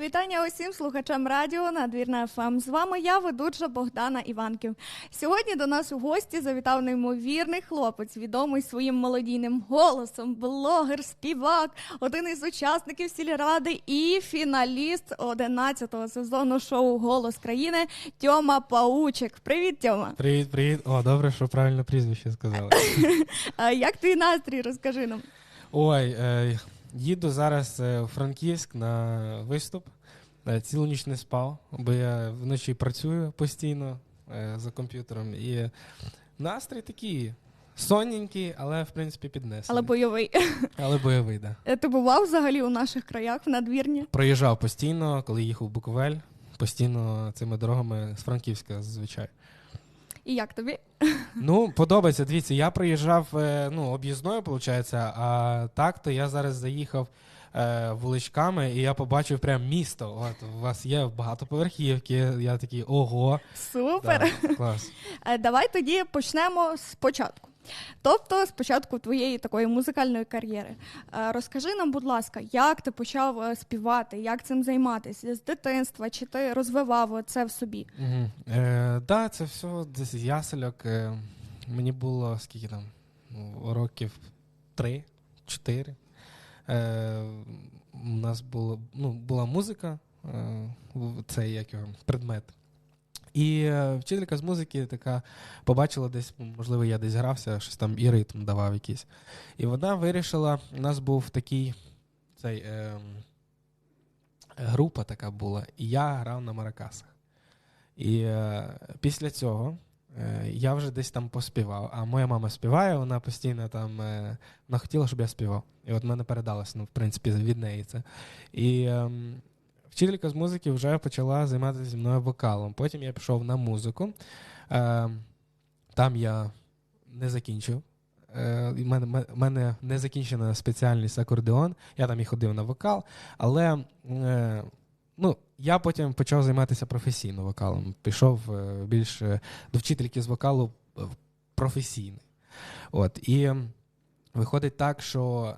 Вітання усім слухачам радіо Надвірна ФМ. З вами я, ведуча Богдана Іванків. Сьогодні до нас у гості завітав неймовірний хлопець, відомий своїм молодійним голосом, блогер, співак, один із учасників сільради і фіналіст 11-го сезону шоу Голос країни Тьома Паучик. Привіт, Тьома. Привіт, привіт. О, добре, що правильно прізвище сказали. Як твій настрій? Розкажи нам. Ой, е, їду зараз е, у Франківськ на виступ. Е, Цілу ніч не спав, бо я вночі працюю постійно е, за комп'ютером. І настрій такий сонненький, але в принципі піднесений. Але бойовий. Але бойовий, да. Е, Ти бував взагалі у наших краях в надвірні? Проїжджав постійно, коли їхав в Буковель, постійно цими дорогами з Франківська зазвичай. І як тобі? Ну, подобається. Дивіться, я проїжджав е, ну, об'їзною, виходить, а так то я зараз заїхав е, вуличками і я побачив прям місто. От у вас є багатоповерхівки. Я такий ого. Супер. Да, клас. Е, Давай тоді почнемо спочатку. Тобто, спочатку твоєї такої музикальної кар'єри. Е, Розкажи нам, будь ласка, як ти почав е, співати, як цим займатися з дитинства, чи ти розвивав це в собі? Угу. Е, да, це все десь ясельок. Е, мені було скільки там? Ну, років три-чотири. Е, у нас було, ну, була музика, е, це як його предмет. І е, вчителька з музики така побачила десь, можливо, я десь грався, щось там і ритм давав якийсь. І вона вирішила, у нас був такий цей, е, група така була, і я грав на маракасах. І е, після цього е, я вже десь там поспівав. А моя мама співає, вона постійно там е, вона хотіла, щоб я співав. І от мене передалося, ну, в принципі, від неї це. І е, вчителька з музики вже почала займатися зі мною вокалом. Потім я пішов на музику. Е, там я не закінчив. Е, У мене, мене не закінчена спеціальність акордеон. Я там і ходив на вокал, але е, ну, я потім почав займатися професійно вокалом. Пішов е, більш е, до вчительки з вокалу е, професійний. От, і виходить так, що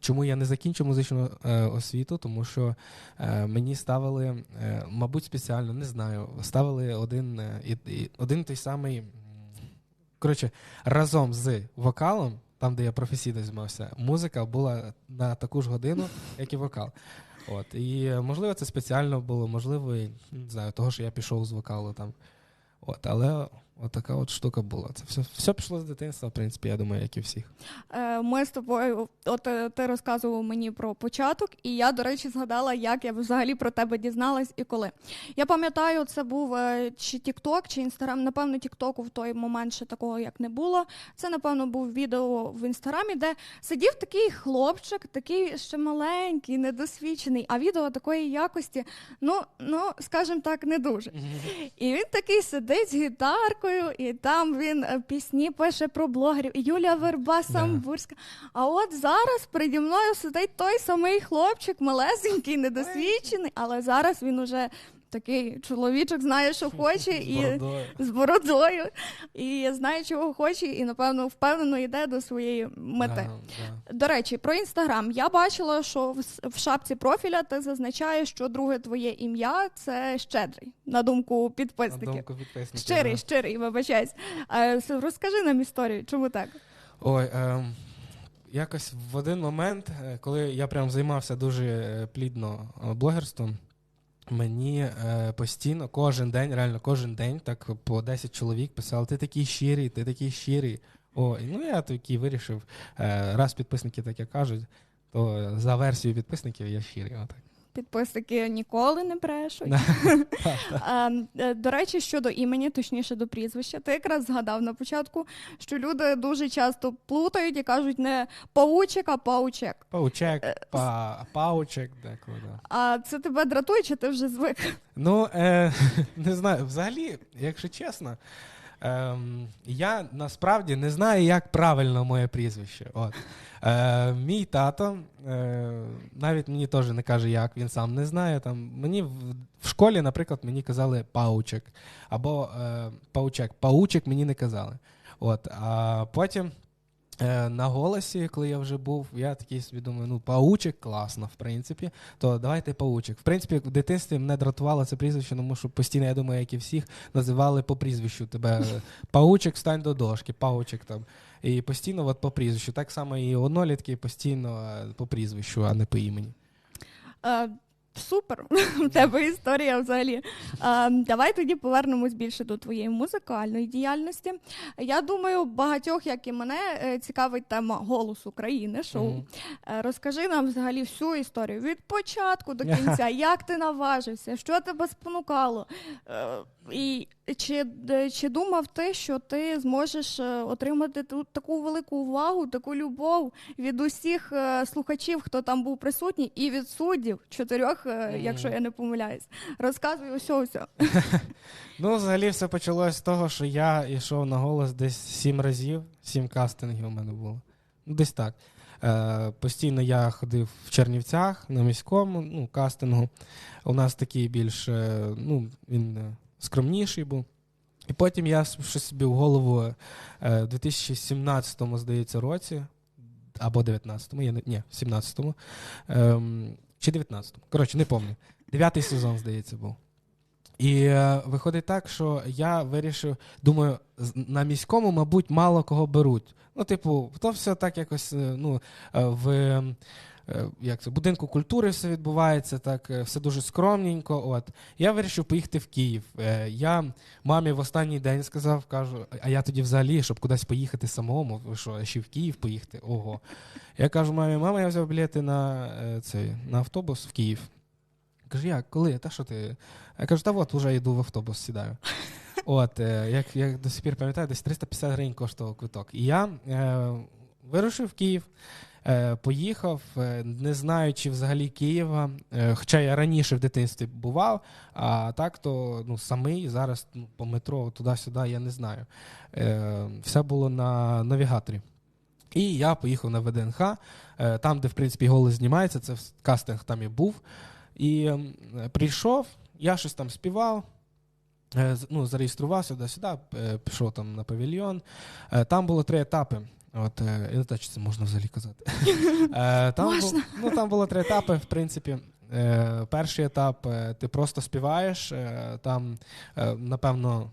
чому я не закінчив музичну е, освіту, тому що е, мені ставили, е, мабуть, спеціально, не знаю, ставили один, е, один той самий. Коротше, разом з вокалом, там, де я професійно займався, музика була на таку ж годину, як і вокал. От. І е, можливо, це спеціально було, можливо, і, не знаю, того, що я пішов з вокалу там. От, але от така от штука була. Це все, все пішло з дитинства, в принципі, я думаю, як і всіх. Е, Ми з тобою, от е, ти розказував мені про початок, і я, до речі, згадала, як я взагалі про тебе дізналась і коли. Я пам'ятаю, це був е, чи TikTok, чи Інстаграм. Напевно, Тіктоку в той момент ще такого як не було. Це, напевно, був відео в інстаграмі, де сидів такий хлопчик, такий ще маленький, недосвідчений, а відео такої якості, ну, ну, скажімо так, не дуже. І він такий сидить з гітаркою, і там він е, пісні пише про блогерів. І Юлія Верба Самбурська. А от зараз переді мною сидить той самий хлопчик, малесенький, недосвідчений, але зараз він уже такий чоловічок, знає, що хоче, і з бородою, і знає, чого хоче, і напевно впевнено йде до своєї мети. До речі, про інстаграм. Я бачила, що в, шапці профіля ти зазначаєш, що друге твоє ім'я це щедрий, на думку На підписників. думку підписників, Щирий, щирий, вибачаюсь. Е, Розкажи нам історію, чому так? Ой, ем, якось в один момент, е, коли я прям займався дуже е, плідно блогерством, мені е, постійно, кожен день, реально кожен день, так по 10 чоловік писали: ти такий щирий, ти такий щирий. О, ну я такий вирішив, е, раз підписники таке кажуть, то за версією підписників я щирий. Отак. Підписники ніколи не брешуть. Е, До речі, щодо імені, точніше до прізвища, ти якраз згадав на початку, що люди дуже часто плутають і кажуть не паучик, а паучек. Паучек, па, паучек, деколи. А це тебе дратує, чи ти вже звик? Ну, е, не знаю, взагалі, якщо чесно, ем, я насправді не знаю, як правильно моє прізвище. От. Е, мій тато е, навіть мені теж не каже, як він сам не знає. Там, мені в, в школі, наприклад, мені казали паучек або е, паучек. Паучек мені не казали. От, а потім на голосі, коли я вже був, я такий собі думаю, ну, паучик класно, в принципі, то давайте паучик. В принципі, в дитинстві мене дратувало це прізвище, тому що постійно, я думаю, як і всіх, називали по прізвищу тебе паучик, встань до дошки, паучик там. І постійно от по прізвищу. Так само і однолітки постійно е, по прізвищу, а не по імені. Е, Супер, у тебе історія взагалі. А, Давай тоді повернемось більше до твоєї музикальної діяльності. Я думаю, багатьох, як і мене, е, цікавить тема голос України шоу. Mm-hmm. Розкажи нам взагалі всю історію від початку до кінця, як ти наважився, що тебе спонукало. Е, і чи чи думав ти, що ти зможеш отримати ту таку велику увагу, таку любов від усіх слухачів, хто там був присутній, і від суддів чотирьох якщо я не помиляюсь. Розказуй усе все. Ну, взагалі, все почалося з того, що я йшов на голос десь сім разів, сім кастингів у мене було. Ну, Десь так. Е, Постійно я ходив в Чернівцях на міському ну, кастингу. У нас такий більш е, ну, він е, скромніший був. І потім я щось собі в голову е, в 2017 здається, році, або 19-му, я не ні, 17-му. Ем, чи 19-му. Коротше, не пам'ятаю. Дев'ятий сезон, здається, був. І е, виходить так, що я вирішив, думаю, на міському, мабуть, мало кого беруть. Ну, типу, то все так якось е, ну, е, в е, як це, будинку культури все відбувається, так, е, все дуже скромненько. От. Я вирішив поїхати в Київ. Е, я мамі в останній день сказав, кажу, а я тоді взагалі, щоб кудись поїхати самому, що, ще в Київ поїхати? Ого. Я кажу, мамі, мама, я взяв білети на цей, на автобус в Київ. Каже, як, коли? Та що ти? Я кажу, та от вже йду в автобус, сідаю. От, як як до сих пір пам'ятаю, десь 350 гривень коштував квиток. І я е, вирушив в Київ. Е, поїхав, е, не знаючи взагалі Києва. Е, хоча я раніше в дитинстві бував, а так то ну, самий зараз ну, по метро туди-сюди я не знаю. Все було на навігаторі. І я поїхав на ВДНХ, там, де в принципі голос знімається, це кастинг там і був. І прийшов, я щось там співав. Ну, Зареєструвався сюди-сюди, пішов там на павільйон. Там було три етапи. От, е, Я не знаю, чи це можна взагалі казати. Е, там, можна. Бу, ну, там було три етапи, в принципі. Е, перший етап ти просто співаєш, там, напевно,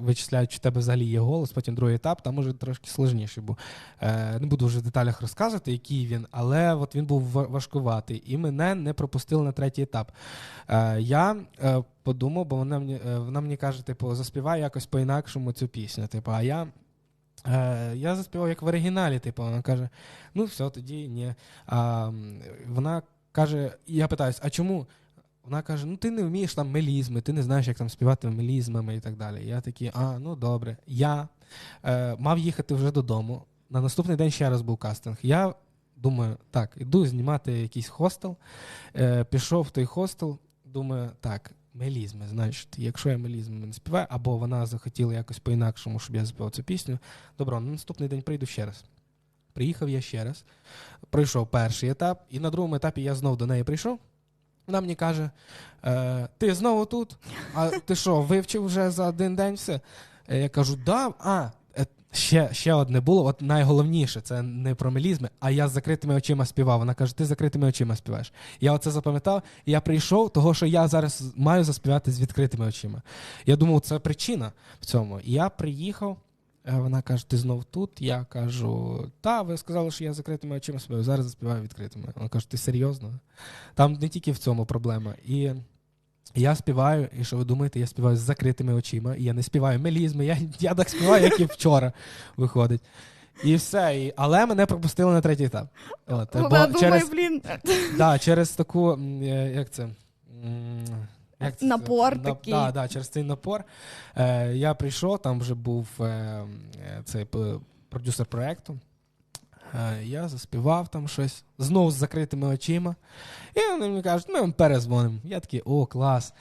вичисляють, чи в тебе взагалі є голос, потім другий етап, там може трошки сложніше був. Не буду вже в деталях розказувати, який він, але от він був важкуватий. І мене не пропустили на третій етап. Я подумав, бо вона мені вона мені каже, типу, заспівай якось по-інакшому цю пісню. Типу, а я. Е, Я заспівав як в оригіналі, типу, вона каже: ну все, тоді ні. А, Вона каже: я питаюсь, а чому? Вона каже: ну ти не вмієш там мелізми, ти не знаєш, як там співати мелізмами і так далі. Я такий, а, ну добре. Я е, мав їхати вже додому. На наступний день ще раз був кастинг. Я думаю, так, іду знімати якийсь хостел. Е, Пішов в той хостел, думаю, так, мелізми. Значить, якщо я мелізми не співаю, або вона захотіла якось по-інакшому, щоб я заспівав цю пісню, Добро, на наступний день прийду ще раз. Приїхав я ще раз, пройшов перший етап, і на другому етапі я знову до неї прийшов. Вона мені каже: е, ти знову тут? А ти що, вивчив вже за один день все? Я кажу, да, а, ще ще одне було. От найголовніше це не про мелізми, а я з закритими очима співав. Вона каже: ти з закритими очима співаєш. Я оце запам'ятав. і Я прийшов, того що я зараз маю заспівати з відкритими очима. Я думав, це причина в цьому. Я приїхав. Е, вона каже: Ти знов тут? Я кажу, та, ви сказали, що я закритими очима співаю. Зараз заспіваю відкритими. Вона каже, ти серйозно? Там не тільки в цьому проблема. І я співаю, і що ви думаєте, я співаю з закритими очима, і я не співаю мелізми, я я так співаю, як і вчора виходить. І все. І, Але мене пропустили на третій етап. От, бо думаю, через, блін. Да, через таку, е, як це? Як це? Напор да, такий. Да, да, через цей напор. Е, Я прийшов, там вже був е, е цей продюсер проєкту. Е, я заспівав там щось знову з закритими очима. І вони мені кажуть, ми вам перезвонимо. Я такий, о, клас.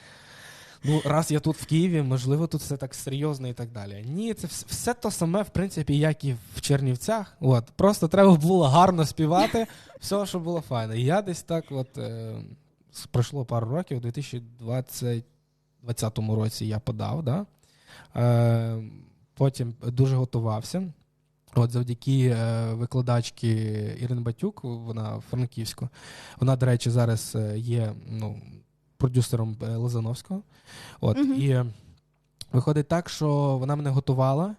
Ну, раз я тут в Києві, можливо, тут все так серйозно і так далі. Ні, це все, все то саме, в принципі, як і в Чернівцях. От, Просто треба було гарно співати, все, що було файно. Я десь так, от е, пройшло пару років, у 2020 році я подав, да? Е, потім дуже готувався. От завдяки е, викладачки Ірини Батюк, вона Франківську. Вона, до речі, зараз е, є ну, продюсером е, Лозановського. От, Мгм. І виходить так, що вона мене готувала,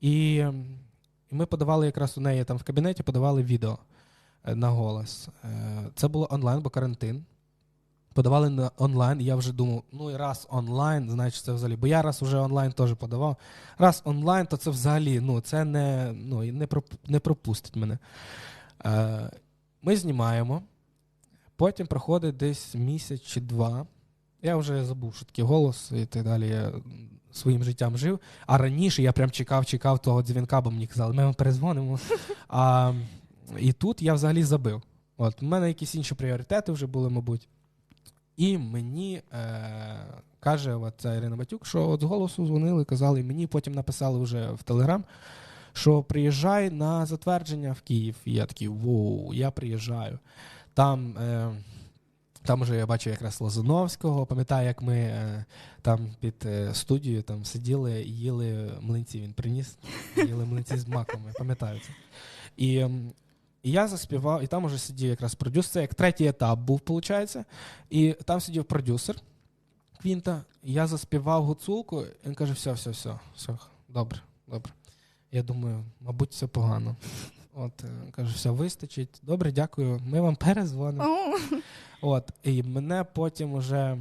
і, і ми подавали якраз у неї там в кабінеті, подавали відео на голос. Це було онлайн, бо карантин. Подавали на онлайн, і я вже думав, ну і раз онлайн, значить це взагалі. Бо я раз уже онлайн теж подавав. Раз онлайн, то це взагалі ну, це не, ну, не, не пропустить мене. Е, ми знімаємо, потім проходить десь місяць чи два. Я вже забув, що таке голос і так далі. Я своїм життям жив. А раніше я прям чекав, чекав того дзвінка, бо мені казали, ми вам перезвонимо. А, і тут я взагалі забив. От, у мене якісь інші пріоритети вже були, мабуть. І мені е, каже от ця Ірина Батюк, що от з голосу дзвонили, казали, мені потім написали вже в Телеграм, що приїжджай на затвердження в Київ. І я такий, воу, я приїжджаю. Там, е, там вже я бачу якраз Лозановського. Пам'ятаю, як ми е, там під е, студією там сиділи і їли млинці. Він приніс, їли млинці з маком, я пам'ятаю це. І, і я заспівав, і там уже сидів якраз продюсер. Це як третій етап був, виходить. І там сидів продюсер Квінта. і Я заспівав гуцулку, і він каже: все, все, все, все, добре, добре. Я думаю, мабуть, все погано. От, каже, все, вистачить. Добре, дякую. Ми вам перезвонимо. От, і мене потім уже,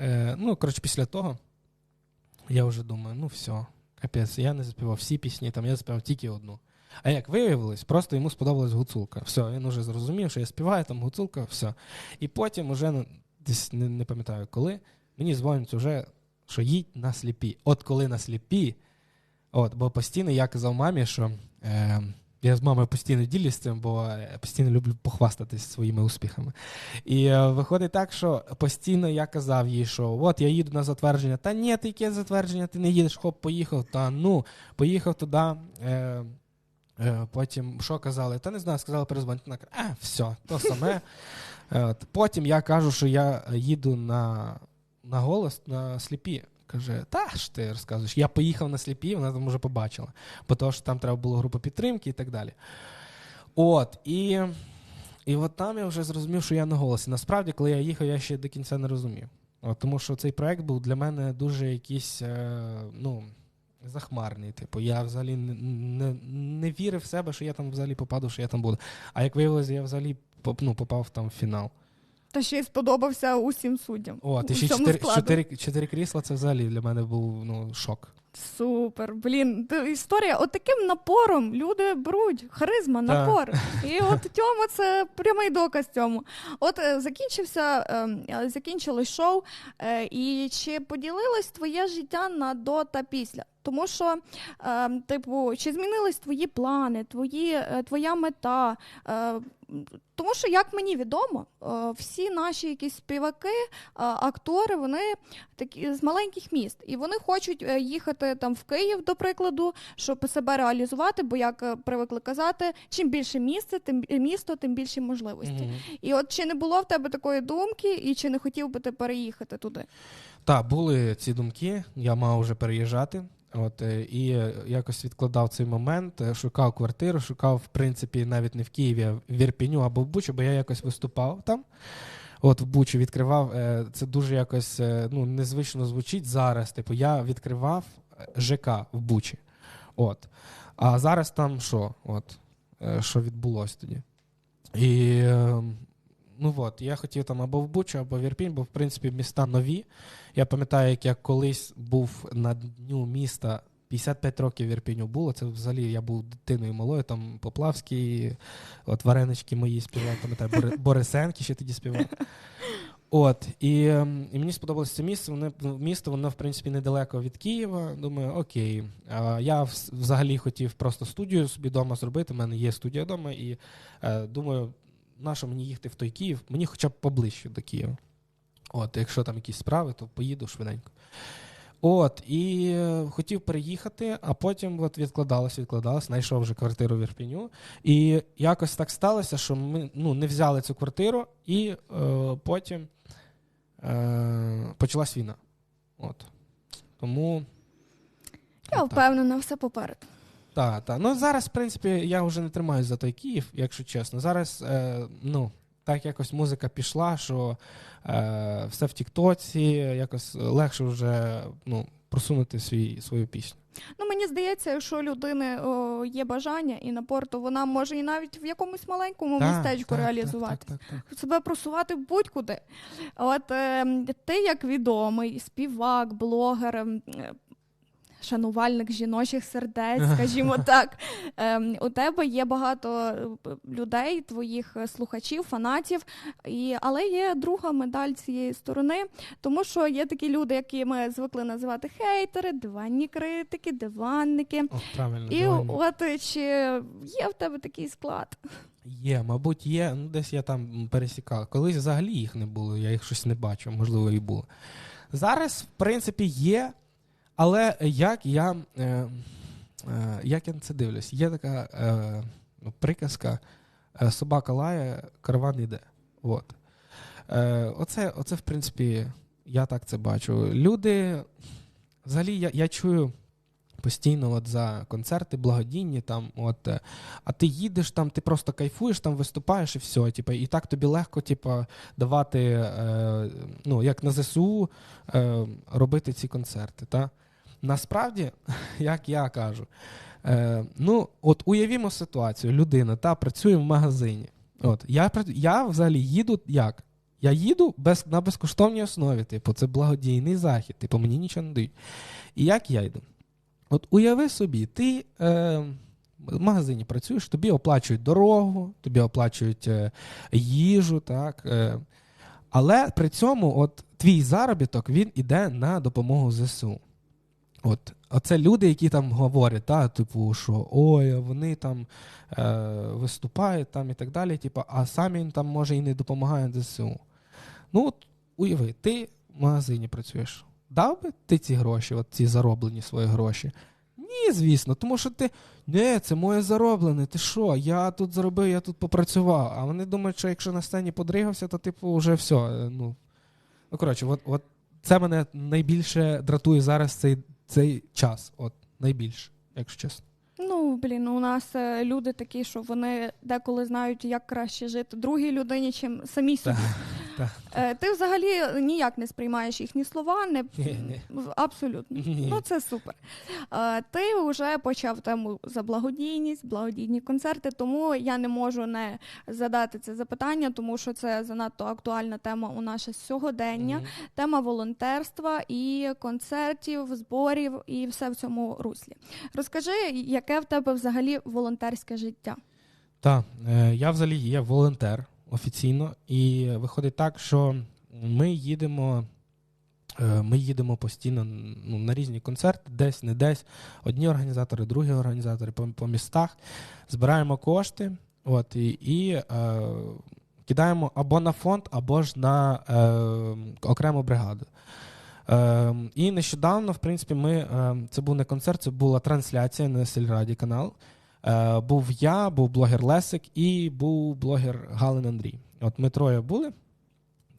е, ну, коротше, після того, я вже думаю, ну все, капець, я не заспівав всі пісні, там я заспівав тільки одну. А як виявилось, просто йому сподобалась гуцулка. Все, він уже зрозумів, що я співаю, там гуцулка, все. І потім уже ну, десь не, не пам'ятаю коли, мені дзвонять уже, що їдь на сліпі. От коли на сліпі, от, бо постійно я казав мамі, що. Е, я з мамою постійно ділюсь цим, бо е, постійно люблю похвастатись своїми успіхами. І е, виходить так, що постійно я казав їй, що от я їду на затвердження. Та ні, ти яке затвердження, ти не їдеш, хоп, поїхав. Та ну, поїхав туди. Е, потім що казали? Та не знаю, сказали перезвонити. Вона каже, а, все, то саме. Е, потім я кажу, що я їду на, на голос на сліпі. Каже, та ж ти розказуєш. Я поїхав на сліпі, вона там вже побачила, бо того, що там треба було група підтримки і так далі. От, і, і от там я вже зрозумів, що я на голосі. Насправді, коли я їхав, я ще до кінця не розумів. От, тому що цей проект був для мене дуже якийсь, е, ну, захмарний. Типу, я взагалі не, не, не вірив в себе, що я там взагалі попаду, що я там буду. А як виявилося, я взагалі ну, попав там в фінал. Та ще й сподобався усім суддям. О, ти ще чотири, крісла, це взагалі для мене був ну, шок. Супер, блін, історія. От таким напором люди беруть харизма, напор. І от Тьома це прямий доказ цьому. От е, закінчився, е, закінчилось шоу, е, і чи поділилось твоє життя на до та після? Тому що, е, типу, чи змінились твої плани, твої, е, твоя мета? Е, тому що, як мені відомо, е, всі наші якісь співаки, е, актори, вони такі з маленьких міст, і вони хочуть їхати там в Київ, до прикладу, щоб себе реалізувати. Бо як привикли казати, чим більше місце, тим місто, тим більше можливості. Мгм. І от чи не було в тебе такої думки, і чи не хотів би ти переїхати туди? Так, були ці думки, я мав вже переїжджати. От, е, і е, якось відкладав цей момент, е, шукав квартиру, шукав, в принципі, навіть не в Києві, а в Ірпіню або в Бучі, бо я якось виступав там. От в Бучі відкривав. Це дуже якось ну, незвично звучить зараз. Типу, я відкривав ЖК в Бучі. От. А зараз там що? От, що відбулося тоді? І е, ну от, я хотів там або в Бучу, або в Ірпінь, бо в принципі міста нові. Я пам'ятаю, як я колись був на дню міста. 55 років в Ірпіню було. Це взагалі я був дитиною малою, там Поплавський, от варенички мої співав, пам'ятаю, Бори- Борисенки ще тоді співав. От, і, ем, і мені сподобалося це місце. Воно, місто, воно, в принципі, недалеко від Києва. Думаю, окей. А, я взагалі хотів просто студію собі вдома зробити. У мене є студія вдома, і е, думаю, на що мені їхати в той Київ? Мені хоча б поближче до Києва. От, якщо там якісь справи, то поїду швиденько. От, і е, хотів переїхати, а потім от відкладалось, відкладалось, знайшов вже квартиру в Ірпіню. І якось так сталося, що ми ну, не взяли цю квартиру, і е, потім е, почалась війна. От. Тому. Я отак. впевнена, все попереду. Так, так. Ну зараз, в принципі, я вже не тримаюсь за той Київ, якщо чесно. Зараз, е, ну, так якось музика пішла, що е, все в Тіктоці, якось легше вже ну, просунути свій, свою пісню. Ну, мені здається, якщо людини о, є бажання і напор, то вона може і навіть в якомусь маленькому Так, містечку так, реалізувати. Так, так, так, Себе просувати будь-куди. От е, ти, як відомий, співак, блогер, ем, шанувальник жіночих сердець, скажімо так. Ем, у тебе є багато е, людей, твоїх е, слухачів, фанатів, і, але є друга медаль цієї сторони, тому що є такі люди, які ми звикли називати хейтери, диванні критики, диванники. О, правильно. І правильно. от е, чи є в тебе такий склад? Є, мабуть, є. Ну, десь я там пересікав. Колись взагалі їх не було, я їх щось не бачив, можливо, і було. Зараз, в принципі, є, але як я, е, е, як я на це дивлюсь, є така е, ну, приказка: собака лає, караван йде. От. Оце, оце, в принципі, я так це бачу. Люди, взагалі, я, я чую постійно от за концерти благодійні, там, от, а ти їдеш там, ти просто кайфуєш, там виступаєш і все. Типу, і так тобі легко типу, давати, е, ну, як на ЗСУ, е, робити ці концерти. Та? Насправді, як я кажу, е, ну, от уявімо ситуацію, людина та, працює в магазині. От, я, я взагалі їду як? Я їду без, на безкоштовній основі, типу, це благодійний захід, типу, мені нічого не дають. І як я йду? От уяви собі, ти е, в магазині працюєш, тобі оплачують дорогу, тобі оплачують е, їжу, так. Е, але при цьому от, твій заробіток він іде на допомогу ЗСУ. От, оце люди, які там говорять, та, типу, що ой, вони там е, виступають там і так далі, типу, а самі їм там може і не допомагають ЗСУ. Ну, от уяви, ти в магазині працюєш. Дав би ти ці гроші, от ці зароблені свої гроші? Ні, звісно, тому що ти. Не, це моє зароблене. Ти що? Я тут заробив, я тут попрацював. А вони думають, що якщо на сцені подригався, то типу вже все. Ну, ну коротше, от, от це мене найбільше дратує зараз цей, цей час. От найбільше, якщо чесно. Ну, блін, у нас е, люди такі, що вони деколи знають, як краще жити другій людині, чим самі собі. Е, Ти взагалі ніяк не сприймаєш їхні слова, не Ні, ні. абсолютно. Ні. Ну це супер. Е, Ти вже почав тему за благодійність, благодійні концерти, тому я не можу не задати це запитання, тому що це занадто актуальна тема у наше сьогодення. Мгм. Тема волонтерства і концертів, зборів і все в цьому руслі. Розкажи, яке в тебе взагалі волонтерське життя? Так, е, я взагалі є волонтер офіційно, і виходить так, що ми їдемо. е, Ми їдемо постійно ну, на різні концерти, десь, не десь. Одні організатори, другі організатори по, по містах. Збираємо кошти от, і, і е, кидаємо або на фонд, або ж на е, окрему бригаду. Е, і нещодавно, в принципі, ми, е, це був не концерт, це була трансляція на сільраді канал. Е, був я, був блогер Лесик і був блогер Галин Андрій. От ми троє були.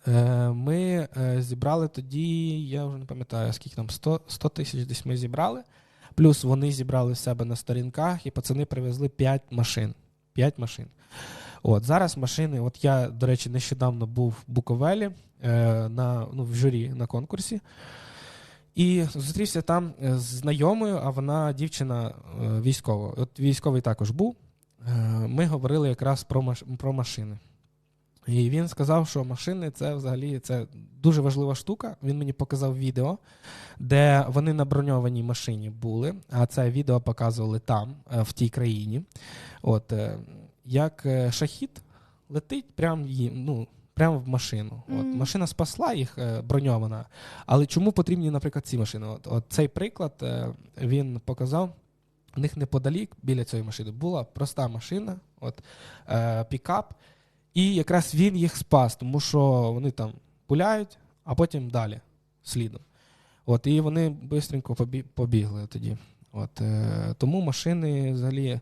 Е, ми е, зібрали тоді, я вже не пам'ятаю, скільки там 100, 100 тисяч десь ми зібрали. Плюс вони зібрали себе на сторінках, і пацани привезли 5 машин. 5 машин. От, зараз машини, от я, до речі, нещодавно був в Буковелі е, на, ну, в журі на конкурсі. І зустрівся там е, з знайомою, а вона дівчина е, військова. От військовий також був. Е, Ми говорили якраз про, маш... про машини. І він сказав, що машини це взагалі це дуже важлива штука. Він мені показав відео, де вони на броньованій машині були, а це відео показували там, в тій країні. От, як шахід летить прямо їм, ну, прямо в машину. От, Мгм. машина спасла їх е, броньована. Але чому потрібні, наприклад, ці машини? От, от цей приклад е, він показав. У них неподалік біля цієї машини була проста машина, от, е, пікап, і якраз він їх спас, тому що вони там пуляють, а потім далі слідом. От, і вони швидко побігли тоді. От, е, тому машини взагалі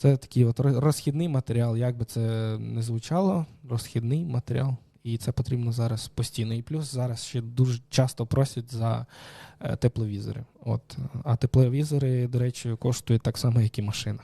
це такий от розхідний матеріал, як би це не звучало, розхідний матеріал. І це потрібно зараз постійно. І плюс зараз ще дуже часто просять за е, тепловізори. От. А тепловізори, до речі, коштують так само, як і машина.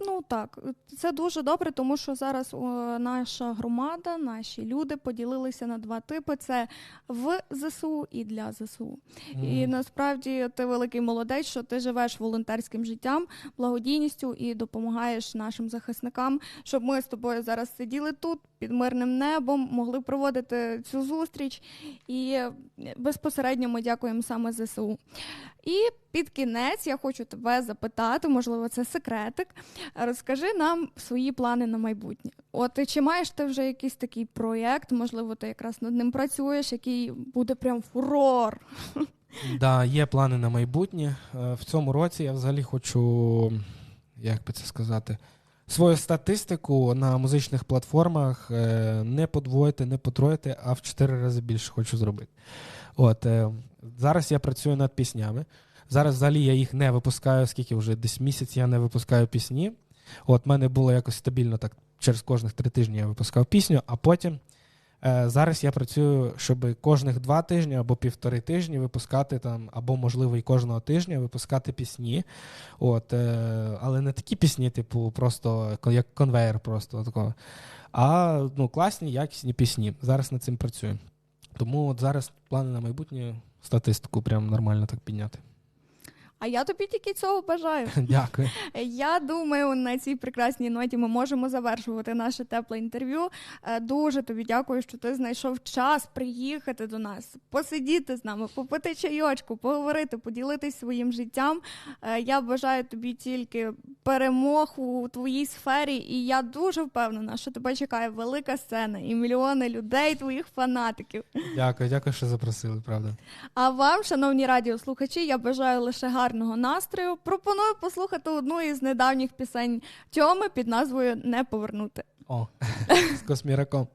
Ну, так, це дуже добре, тому що зараз о, наша громада, наші люди поділилися на два типи: це в ЗСУ і для ЗСУ. І насправді ти великий молодець, що ти живеш волонтерським життям, благодійністю і допомагаєш нашим захисникам, щоб ми з тобою зараз сиділи тут під мирним небом, могли проводити цю зустріч. І е, безпосередньо ми дякуємо саме ЗСУ. І під кінець я хочу тебе запитати, можливо, це секретик. Розкажи нам свої плани на майбутнє. От чи маєш ти вже якийсь такий проєкт, можливо, ти якраз над ним працюєш, який буде прям фурор. Да, є плани на майбутнє. Е, В цьому році я взагалі хочу, як би це сказати, свою статистику на музичних платформах е, не подвоїти, не потроїти, а в чотири рази більше хочу зробити. От, е, зараз я працюю над піснями. Зараз взагалі я їх не випускаю, скільки вже десь місяць я не випускаю пісні. От, мене було якось стабільно так, через кожних три тижні я випускав пісню, а потім Е, Зараз я працюю, щоб кожних два тижні або півтори тижні випускати там, або, можливо, і кожного тижня випускати пісні. От, е, але не такі пісні, типу, просто як конвейер, просто такого. А ну, класні, якісні пісні. Зараз над цим працюю. Тому от зараз плани на майбутнє статистику прям нормально так підняти. А я тобі тільки цього бажаю. Дякую. Я думаю, на цій прекрасній ноті ми можемо завершувати наше тепле інтерв'ю. Е, Дуже тобі дякую, що ти знайшов час приїхати до нас, посидіти з нами, попити чайочку, поговорити, поділитись своїм життям. Е, Я бажаю тобі тільки перемог у твоїй сфері, і я дуже впевнена, що тебе чекає велика сцена і мільйони людей, твоїх фанатиків. Дякую, дякую, що запросили, правда. А вам, шановні радіослухачі, я бажаю лише гарного настрою. Пропоную послухати одну із недавніх пісень Тьоми під назвою Не повернути. О, з косміраком.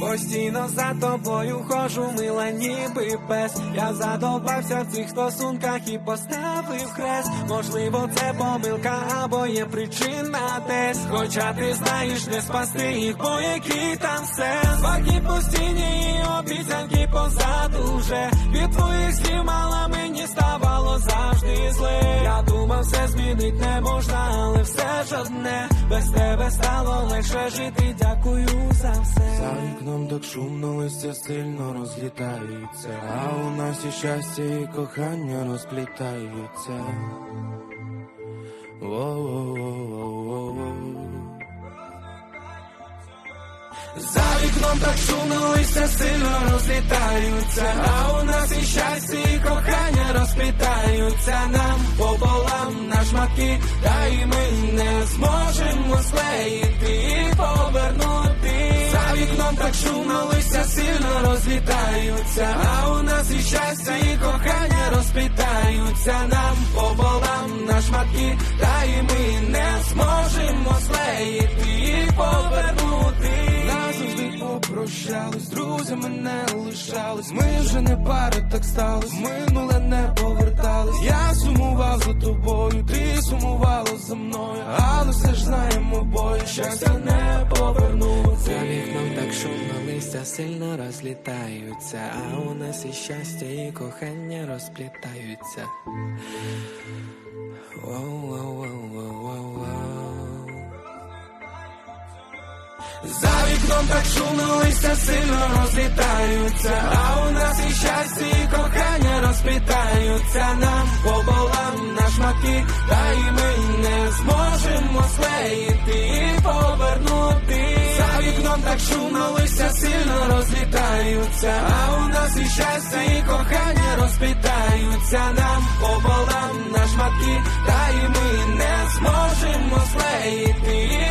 Постійно за тобою хожу, мила ніби пес. Я задовбався в цих стосунках і поставив хрест. Можливо, це помилка або є причина десь. Хоча ти знаєш, не спасти їх, бо який там сенс. Сваки постійні обіцянки позаду вже. Від твоїх слів мала мені ставало завжди зле. Я думав, все змінить не можна, але все ж одне. Без тебе стало легше жити. Дякую за все. За вікном так шумно, листя сильно розлітається, а у нас і щастя, і кохання розплітаються. За вікном так шумно, листя сильно розлітаються, а у нас і щастя, і кохання розплітаються нам пополам на шматки, та й ми не зможемо склеїти і повернути. За так шумно, листя сильно розлітаються, а у нас і щастя, і кохання розплітаються нам пополам на шматки, та й ми не зможемо слеїти і повернути. Назавжди попрощались, друзями не лишались. Ми вже не пари, так сталось. Минуле не повертались. Я сумував за тобою, ти сумувала за мною, але все ж знаємо обоє, щастя не повернуться. За так шумно, листя сильно розлітаються, а у нас і щастя, і кохання розплітаються. Воу-воу-воу-воу-воу. За вікном так шумно, листя сильно розлітаються, а у нас і щастя, і кохання розплітаються нам пополам на шматки, та й ми не зможемо склеїти і повернути. За вікном так шумно, листя сильно розлітаються, а у нас і щастя, і кохання розплітаються нам пополам на шматки, та й ми не зможемо склеїти